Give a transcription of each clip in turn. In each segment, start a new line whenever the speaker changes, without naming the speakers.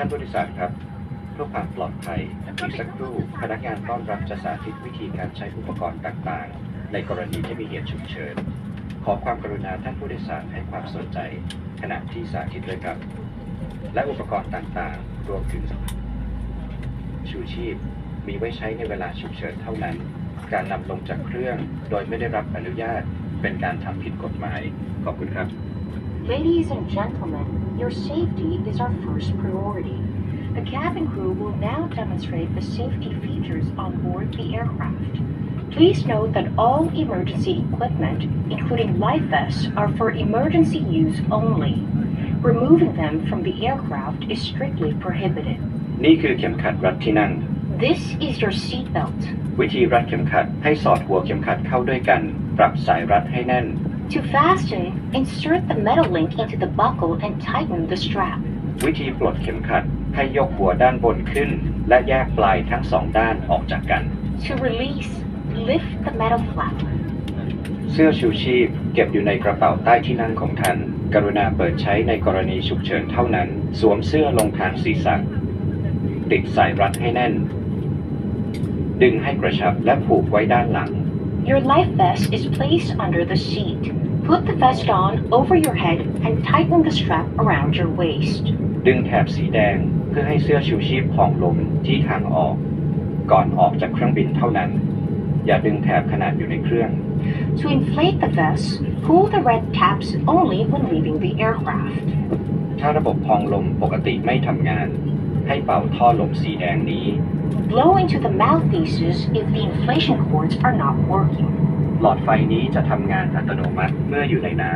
ท่านผู้โดยสารครับเพื่อความปลอดภัยอีกสักครู่พนักงานต้อนรับจะสาธิตวิธีการใช้อุปกรณ์ต่างๆ ในกรณีที่มีเหตุฉุกเฉิน ขอความกรุณาท่านผู้โดยสารให้ความสนใจ ขณะที่สาธิตเลยครับ และอุปกรณ์ต่างๆ รวมถึง ชูชีพ มีไว้ใช้ในเวลาฉุกเฉินเท่านั้น การนำลงจากเครื่องโดยไม่ได้รับอนุญาต เป็นการทำผิดกฎหมาย ขอบคุณครับ
Ladies and gentlemen, your safety is our first priority. The cabin crew will now demonstrate the safety features on board the aircraft. Please note that all emergency equipment, including life vests, are for emergency use only. Removing them from the aircraft is strictly prohibited.
นี่คือเข็มขัดรัดที่นั่ง
This is your seatbelt.
วิธีรัดเข็มขัดให้สอดหัวเข็มขัดเข้าด้วยกัน ปรับสายรัดให้แน่น
To fasten, insert the metal link into the buckle and tighten the strap.
วิธีปลดเข็มขัดให้ยกหัวด้านบนขึ้น และแยกปลายทั้งสองด้านออกจากกัน
To release, lift the metal flap.
เสื้อชูชีพเก็บอยู่ในกระเป๋าใต้ที่นั่งของท่าน กรุณาเปิดใช้ในกรณีฉุกเฉินเท่านั้น สวมเสื้อลงทางศีรษะติดสายรัดให้แน่น ดึงให้กระชับและผูกไว้ด้านหลัง
Your life vest is placed under the seat. Put the vest on over your head and tighten the strap around your waist.
ดึงแถบสีแดงเพื่อให้เสื้อชูชีพพองลงที่ทางออก ก่อนออกจากเครื่องบินเท่านั้น อย่าดึงแถบขนาดอยู่ในเครื่อง
To inflate the vest, pull the red tabs only when leaving the aircraft.
ถ้าระบบพองลมปกติไม่ทำงาน ให้เป่าท่อลมสีแดงนี้
Blow into the mouthpieces if the inflation cords are not working.
หลอดไฟนี้จะทำงานอัตโนมัติเมื่ออยู่ในน้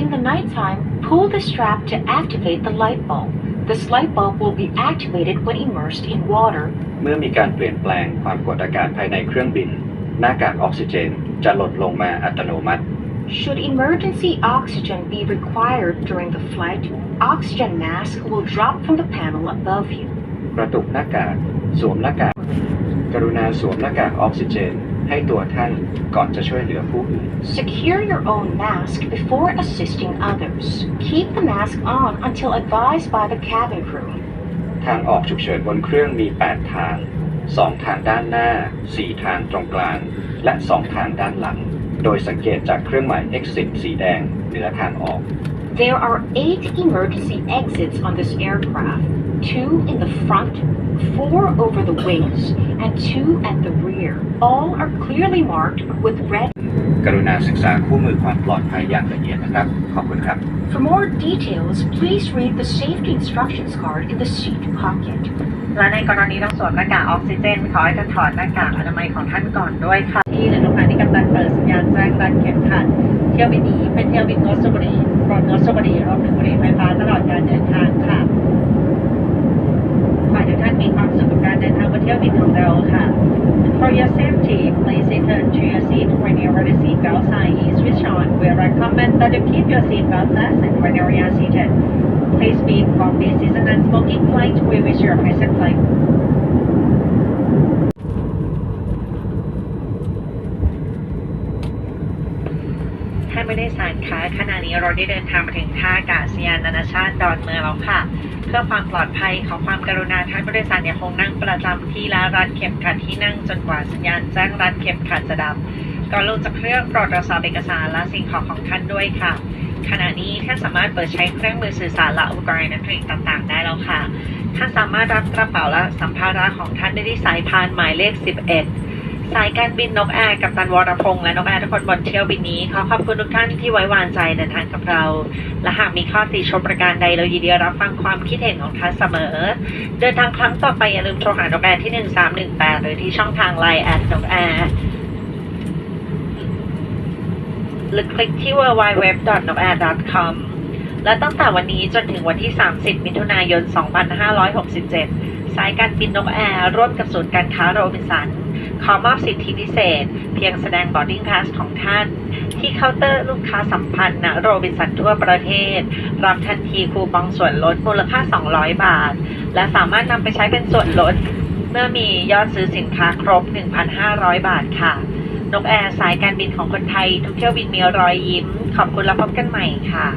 In the nighttime, pull the strap to activate the light bulb. This light bulb will be activated when immersed in water. ำ
เมื่อมีการเปลี่ยนแปลงความกดอากาศภายในเครื่องบิน หน้ากากออกซิเจนจะลดลงมาอัตโนมัติ
Should emergency oxygen be required during the flight, oxygen mask will drop from the panel above you.
กระตุกหน้ากาก สวมหน้ากาก กรุณาสวมหน้ากากออกซิเจน ให้ตัวท่านก่อนจะช่วยเหลือผู้อื่น
Secure your own mask before assisting others. Keep the mask on until advised by the cabin crew.
ทางออกฉุกเฉินบนเครื่องมี 8 ทาง 2 ทางด้านหน้า 4 ทางตรงกลาง และ 2 ทางด้านหลัง โดยสังเกตจากเครื่องหมาย exit สีแดงเหนือทางออก
There are eight emergency exits on this aircraft two in the front, four over the wings, and two at the rear. All are clearly marked with red.
กรุณาศึกษาคู่มือความปลอดภัยอย่างละเอียดนะครับ ขอบคุณครับ
For more details, please read the safety instructions card in the seat pocket.
และในกรณีต้องสวมหน้ากากออกซิเจน ขอให้ท่านถอดหน้ากากอนามัยของท่านก่อนด้วยค่ะ ที่หรือลูกค้าที่กำลังเปิดสัญญาณแจ้งการเข็มขัด เที่ยวบินนี้เป็นเที่ยวบินโนสบุรีรถโนสบุรีรวมถึงบุรีไฟฟ้าตลอดการเดินทาง your safety, please return to your seat whenever the seatbelt sign is switched on. We recommend that you keep your seatbelt fastened whenever you are seated. Please be informed this is a non-smoking flight. We wish you a pleasant flight. ผู้โดยสารคะขณะนี้เราได้เดินทางมาถึงท่าอากาศยานนานาชาติดอนเมืองแล้วค่ะ เพื่อความปลอดภัยของความกรุณาท่านผู้โดยสารยังคงนั่งประจำที่และรัดเข็มขัดที่นั่งจนกว่าสัญญาณแจ้งรัดเข็มขัดจะดับก่อนลงจากเครื่องโปรดตรวจสอบเอกสารและสิ่งของของท่านด้วยค่ะ ขณะนี้ท่านสามารถเปิดใช้เครื่องมือสื่อสารและอุปกรณ์อิเล็กทรอนิกส์ต่างๆ ได้แล้วค่ะ ท่านสามารถรับกระเป๋าและสัมภาระของท่านได้ที่สายพานหมายเลข 11 สายการบินนกแอร์กับตันวรพงษ์และนกแอร์ทุกคนบนเที่ยวบินนี้ขอขอบคุณทุกท่านที่ไว้วางใจเดินทางกับเรา และหากมีข้อติชมประการใดเรายินดีรับฟังความคิดเห็นของท่านเสมอ เดินทางครั้งต่อไปอย่าลืมโทรหานกแอร์ที่ 1318 หรือที่ช่องทางไลน์แอดนกแอร์หรือคลิกที่ www.nokair.com และตั้งแต่วันนี้จนถึงวันที่ 30 มิถุนายน 2567 สายการบินนกแอร์ร่วมกับศูนย์การค้าโรบินสัน ขอมอบสิทธิพิเศษ เพียงแสดง boarding pass ของท่าน ที่เคาน์เตอร์ลูกค้าสัมพันธ์ณโรบินสันทั่วประเทศ รับทันทีคูปองส่วนลดมูลค่า 200 บาท และสามารถนำไปใช้เป็นส่วนลด เมื่อมียอดซื้อสินค้าครบ 1,500 บาทค่ะนกแอร์สายการบินของคนไทย ทุกเที่ยวบินมีรอยยิ้ม ขอบคุณและพบกันใหม่ค่ะ